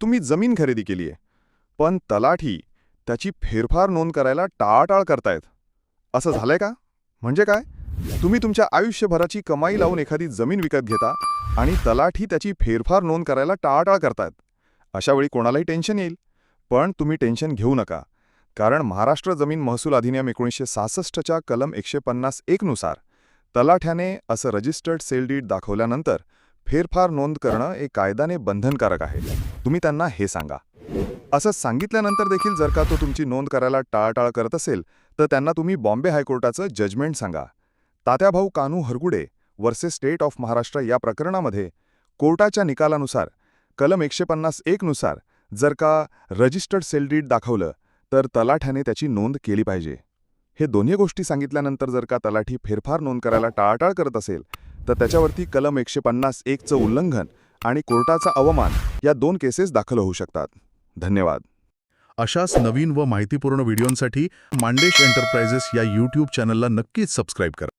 तुम्ही जमीन खरेदी केली आहे. पण तलाठी त्याची फेरफार नोंद करायला टाळाटाळ करतायत. असं झालंय का? म्हणजे काय? तुम्ही तुमच्या आयुष्यभराची कमाई लावून एखादी जमीन विकत घेता आणि तलाठी त्याची फेरफार नोंद करायला टाळाटाळ करतायत. अशावेळी कोणालाही टेन्शन येईल. पण तुम्ही टेन्शन घेऊ नका. कारण महाराष्ट्र जमीन महसूल अधिनियम एकोणीसशे सहासष्टच्या कलम एकशे पन्नास एकनुसार तलाठ्याने असं रजिस्टर्ड सेल डीड दाखवल्यानंतर फेरफार नोंद करणं एक कायद्याने बंधनकारक आहे. तुम्ही त्यांना हे सांगा. असं सांगितल्यानंतर देखील जर का तो तुमची नोंद करायला टाळाटाळ करत असेल तर त्यांना तुम्ही बॉम्बे हायकोर्टाचं जजमेंट सांगा. Tatyabhau Kanu Hargude versus state of Maharashtra या प्रकरणामध्ये कोर्टाच्या निकालानुसार कलम एकशे पन्नास एकनुसार जर का रजिस्टर्ड सेल डीड दाखवलं तर तलाठ्याने त्याची नोंद केली पाहिजे. हे दोन्ही गोष्टी सांगितल्यानंतर जर का तलाठी फेरफार नोंद करायला टाळाटाळ करत असेल तर त्याच्यावरती कलम एकशे पन्नास एकचं उल्लंघन आणि कोर्टाचा अवमान या दोन केसेस दाखल होऊ शकतात. धन्यवाद. अशाच नवीन व माहितीपूर्ण व्हिडिओंसाठी मांडेश एंटरप्राइजेस या यूट्यूब चॅनलला नक्कीच सबस्क्राईब करा.